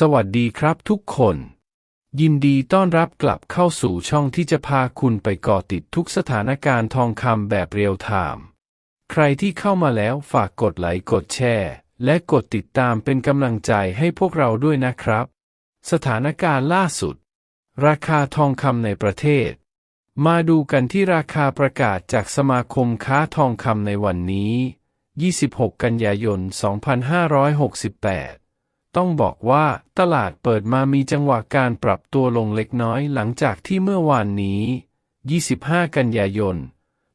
สวัสดีครับทุกคน ยินดีต้อนรับกลับเข้าสู่ช่องที่จะพาคุณไปเกาะติดทุกสถานการณ์ทองคำแบบเรียลไทม์ใครที่เข้ามาแล้วฝากกดไลค์กดแชร์และกดติดตามเป็นกำลังใจให้พวกเราด้วยนะครับ สถานการณ์ล่าสุด ราคาทองคำในประเทศ มาดูกันที่ราคาประกาศจากสมาคมค้าทองคำในวันนี้ 26 กันยายน 2568 ต้องบอกว่าตลาดเปิดมามีจังหวะการปรับตัวลงเล็กน้อยหลังจากที่เมื่อวานนี้ 25 กันยายน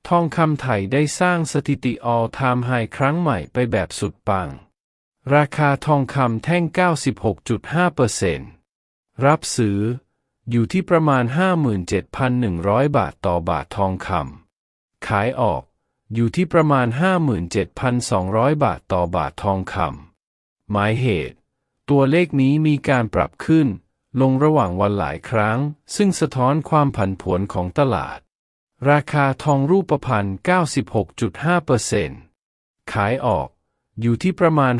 ทองคำไทยได้สร้างสถิติ all time high ครั้งใหม่ไปแบบสุดปัง ราคาทองคำแท่ง 96.5%รับซื้อ อยู่ที่ประมาณ 57,100 บาทต่อบาททองคำขายออก อยู่ที่ประมาณ 57,200 บาทต่อบาททองคำหมายเหตุ ตัวเลขนี้มีการปรับขึ้น ลงระหว่างวันหลายครั้ง ซึ่งสะท้อนความผันผวนของตลาด ราคาทองรูปพรรณ96.5%ขายออก อยู่ที่ประมาณ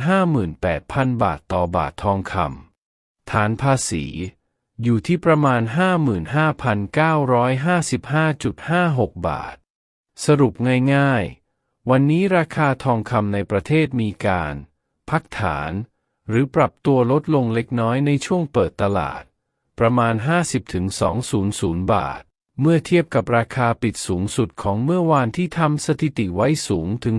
58,000 บาทต่อบาททองคำฐานภาษี อยู่ที่ประมาณ 55,955.56 บาท สรุปง่ายๆ วันนี้ราคาทองคำในประเทศมีการ พักฐาน หรือปรับตัวลดลงเล็กน้อยในช่วงเปิดตลาด ประมาณ 50-200 บาท เมื่อเทียบกับราคาปิดสูงสุดของเมื่อวานที่ทำสถิติไว้สูงถึง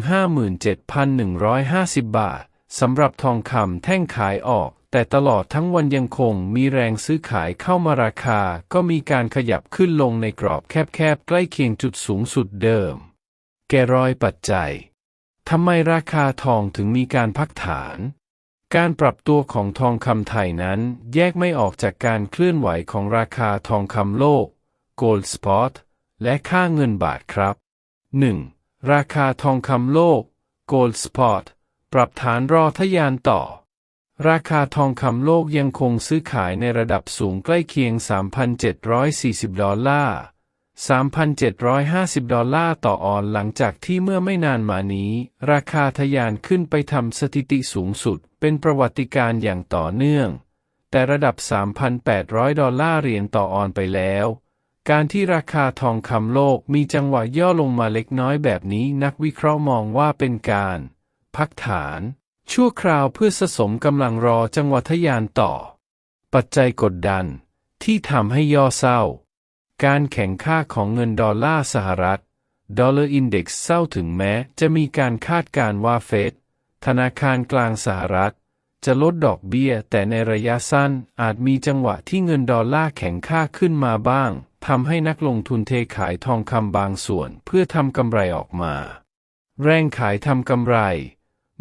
57,150 บาทสำหรับทองคำแท่งขายออก แต่ตลอดทั้งวันยังคงมีแรงซื้อขายเข้ามาราคา ก็มีการขยับขึ้นลงในกรอบแคบๆ ใกล้เคียงจุดสูงสุดเดิม แกรอยปัจจัยทำไมราคาทองถึงมีการพักฐาน การปรับตัวของทองคำไทยนั้นแยกไม่ออกจากการเคลื่อนไหวของราคาทองคำโลก Gold Spot และค่าเงินบาทครับ 1. ราคาทองคำโลก Gold Spot ปรับฐานรอทะยานต่อ ราคาทองคำโลกยังคงซื้อขายในระดับสูงใกล้เคียง 3,740 ดอลลาร์ 3,750 ดอลลาร์ต่อออนซ์หลังจากที่เมื่อไม่นานมานี้ ราคาทะยานขึ้นไปทำสถิติสูงสุด เป็นประวัติการ์อย่างต่อเนื่อง แต่ระดับ 3,800 ดอลลาร์เหรียญต่อออนซ์ไปแล้ว การที่ราคาทองคำโลกมีจังหวะย่อลงมาเล็กน้อยแบบนี้นักวิเคราะห์มองว่าเป็นการ พักฐาน ชั่วคราวเพื่อสะสมกำลังรอจังหวะทะยานต่อ ปัจจัยกดดัน ที่ทำให้ย่อเศร้า การแข่งค่าของเงินดอลลาร์สหรัฐ Dollar Index เศร้าถึงแม้จะมีการคาดการว่าเฟด ธนาคารกลางสหรัฐ จะลดดอกเบี้ยแต่ในระยะสั้นอาจมีจังหวะที่เงินดอลลาร์แข็งค่าขึ้นมาบ้างทำให้นักลงทุนเทขายทองคำบางส่วนเพื่อทำกำไรออกมา แรงขายทำกำไร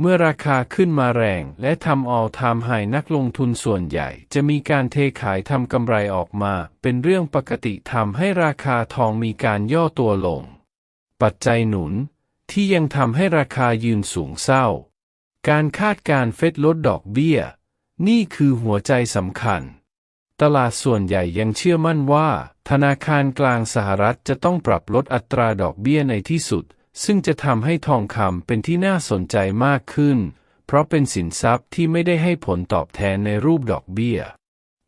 เมื่อราคาขึ้นมาแรงและทำออลทามไฮนักลงทุนส่วนใหญ่ จะมีการเทขายทำกำไรออกมา เป็นเรื่องปกติทำให้ราคาทองมีการย่อตัวลง ปัจจัยหนุนที่ยังทำให้ราคายืนสูงเศร้า การคาดการเฟดลดดอกเบี้ย นี่คือหัวใจสำคัญ ตลาดส่วนใหญ่ยังเชื่อมั่นว่า ธนาคารกลางสหรัฐจะต้องปรับลดอัตราดอกเบี้ยในที่สุด ซึ่งจะทำให้ทองคำเป็นที่น่าสนใจมากขึ้น เพราะเป็นสินทรัพย์ที่ไม่ได้ให้ผลตอบแทนในรูปดอกเบี้ย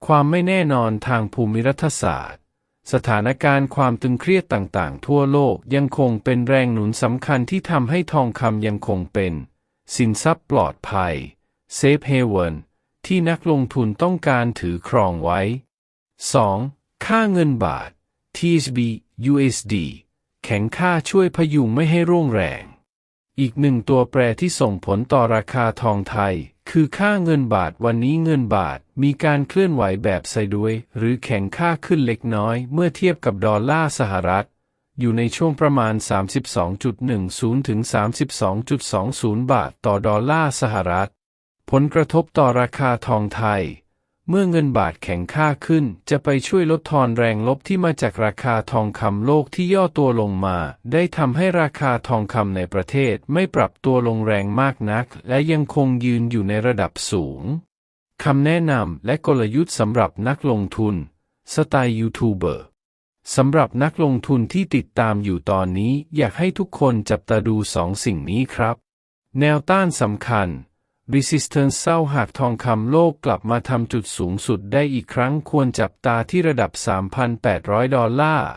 ความไม่แน่นอนทางภูมิรัฐศาสตร์ สถานการณ์ความตึงเครียดต่างๆ ทั่วโลกยังคงเป็นแรงหนุนสำคัญที่ทำให้ทองคำยังคงเป็น สินทรัพย์ปลอดภัย Safe Haven ที่นักลงทุนต้องการถือครองไว้ 2. ค่าเงินบาท TSB USD แข็งค่าช่วยพยุงไม่ให้ร่วงแรง อีกหนึ่งตัวแปรที่ส่งผลต่อราคาทองไทย คือค่าเงินบาทวันนี้เงินบาทมีการเคลื่อนไหวแบบไซด์เวย หรือแข็งค่าขึ้นเล็กน้อยเมื่อเทียบกับดอลลาร์สหรัฐ อยู่ในช่วงประมาณ 32.10 ถึง 32.20 บาทต่อดอลลาร์สหรัฐ ผลกระทบต่อราคาทองไทย เมื่อเงินบาทแข็งค่าขึ้น จะไปช่วยลดทอนแรงลบที่มาจากราคาทองคำโลกที่ย่อตัวลงมา ได้ทำให้ราคาทองคำในประเทศไม่ปรับตัวลงแรงมากนัก และยังคงยืนอยู่ในระดับสูงคำแนะนำและกลยุทธ์สำหรับนักลงทุน สไตล์ยูทูบเบอร์สำหรับนักลงทุนที่ติดตามอยู่ตอนนี้อยากให้ทุกคนจับตาดูสองสิ่งนี้ครับ แนวต้านสำคัญ resistance เศร้าหากทองคำโลกกลับมาทำจุดสูงสุดได้อีกครั้งควรจับตาที่ระดับ 3,800 ดอลลาร์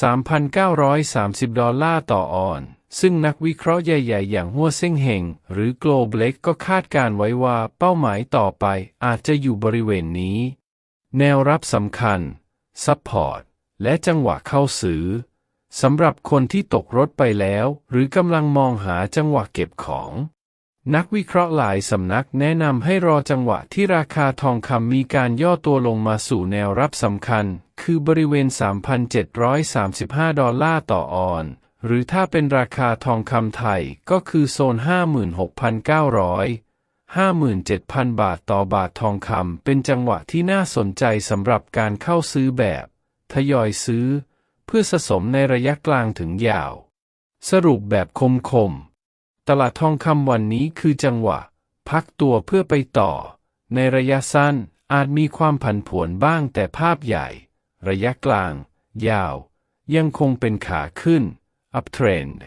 3,930 ดอลลาร์ต่อออน ซึ่งนักวิเคราะห์ใหญ่ๆ อย่างหัวเซ่งเฮงหรือ Globlex ก็คาดการไว้ว่าเป้าหมายต่อไปอาจจะอยู่บริเวณนี้ แนวรับสำคัญ ซัพพอร์ต และจังหวะเข้าซื้อสำหรับคนที่ตกรถไปแล้ว หรือกำลังมองหาจังหวะเก็บของ นักวิเคราะห์หลายสำนักแนะนำให้รอจังหวะที่ราคาทองคำมีการย่อตัวลงมาสู่แนวรับสำคัญ คือบริเวณ 3,735 ดอลลาร์ต่อออน หรือถ้าเป็นราคาทองคำไทยก็คือโซน 56,900 57,000 บาทต่อบาททองคำเป็นจังหวะที่น่าสนใจสำหรับการเข้าซื้อแบบ ทยอยซื้อ เพื่อสะสมในระยะกลางถึงยาว สรุปแบบคมๆ ตลาดทองคำวันนี้คือจังหวะ พักตัวเพื่อไปต่อ ในระยะสั้นอาจมีความผันผวนบ้างแต่ภาพใหญ่ ระยะกลาง ยาว ยังคงเป็นขาขึ้น uptrend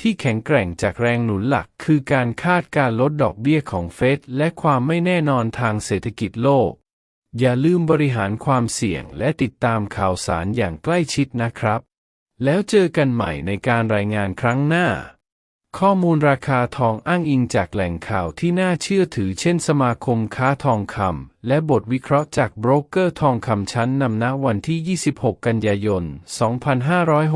ที่แข็งแกร่งจากแรงหนุนหลักคือการคาดการลดดอกเบี้ยของเฟดและความไม่แน่นอนทางเศรษฐกิจโลก อย่าลืมบริหารความเสี่ยงและติดตามข่าวสารอย่างใกล้ชิดนะครับ แล้วเจอกันใหม่ในการรายงานครั้งหน้า ข้อมูลราคาทองอ้างอิงจากแหล่งข่าวที่น่าเชื่อถือเช่นสมาคมค้าทองคำและบทวิเคราะห์จากโบรกเกอร์ทองคำชั้นนำณวันที่ 26 กันยายน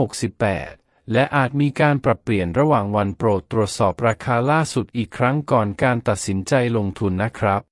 2568 และอาจมีการปรับเปลี่ยนระหว่างวันโปรดตรวจสอบราคาล่าสุดอีกครั้งก่อนการตัดสินใจลงทุนนะครับ